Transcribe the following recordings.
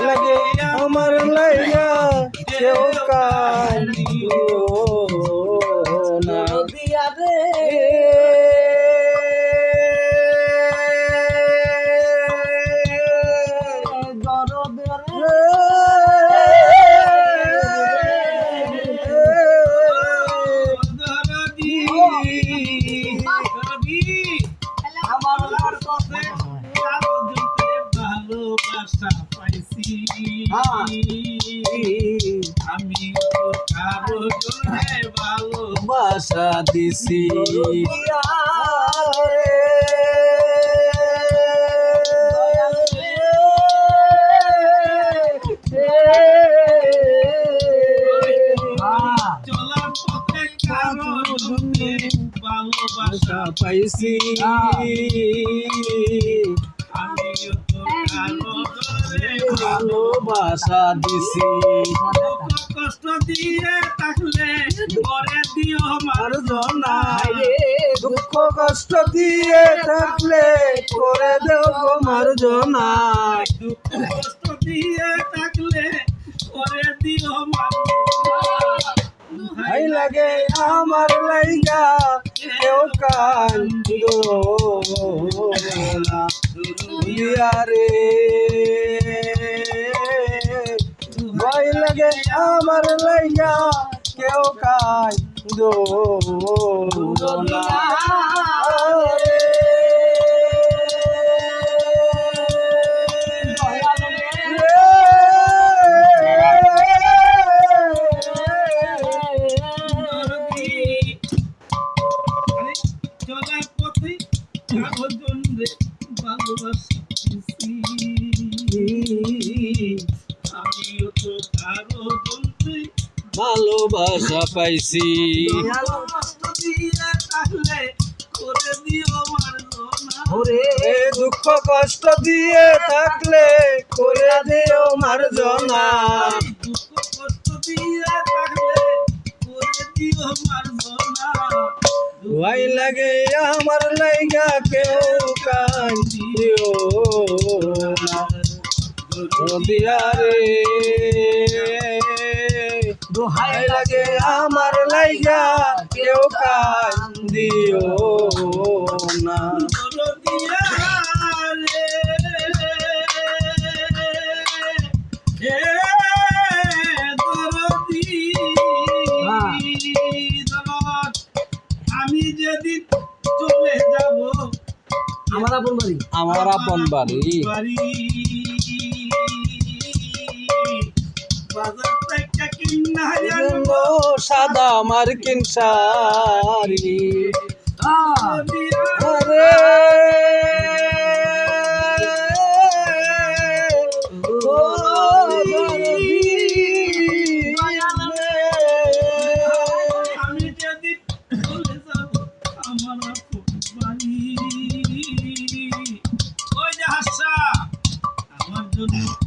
লাগে আমার লাইগা কেউ কান্দিও পাইছি আমি তো কারও জন্য ভালো দিছি। ভালোবাসা। বাসা পাইছি। ভালোবাসা দিছি। কষ্ট দিয়ে থাকলে করে দিও মার্জনা দুঃখ কষ্ট দিয়ে থাকলে করে গো মার্জনা দুঃখ কষ্ট দিয়ে থাকলে করে দিও ভাই লাগে আমার লাইগা কেউ কান্দিও না দুনিয়া রে ভয় লাগে আমার লাইয়া কেউ কান্দিও না। ভালোবাসা পাইছি। দুঃখ কষ্ট দিয়ে থাকলে করে দিও মার্জনা দুঃখ কষ্ট দিয়ে থাকলে করে দিও মার্জনা। ভয় লাগে আমার লাইগা কেউ কান্দিও না। নদিয়া রে দোহাই লাগে আমার লাইগা কেউ না। রে হে দরদি হ্যাঁ। আমি যেদিন চলে যাব আমার আপন বাড়ি। আমার আপন বাড়ি। বাজার সাদা মার্কিন শাড়ি। আরে। আমার জন্য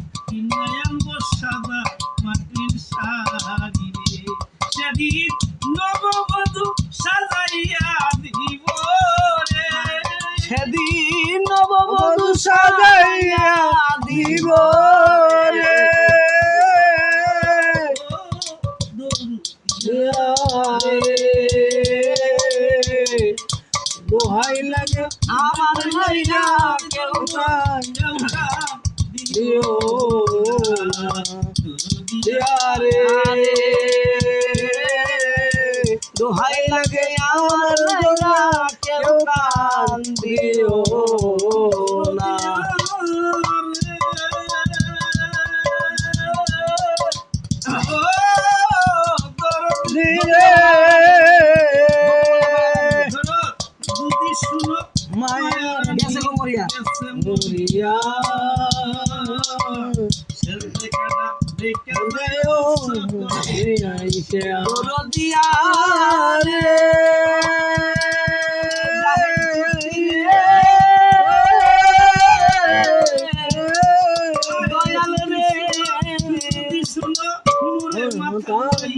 সেদিন নববধূ বধূ সাজাইয়া দিব রে। দোহাই লাগে আমার লাইগা কেউ দিও। দোহাই লাগে আমার না মরিয়া দরদিয়া রে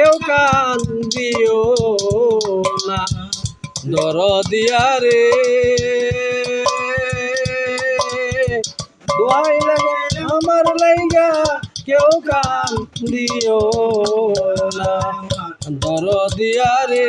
কেউ কান দিও না। দর দিয়া রে। দোয়াই লাগে আমার লাইগা, কেউ কান দিও না। দর দিয়া রে।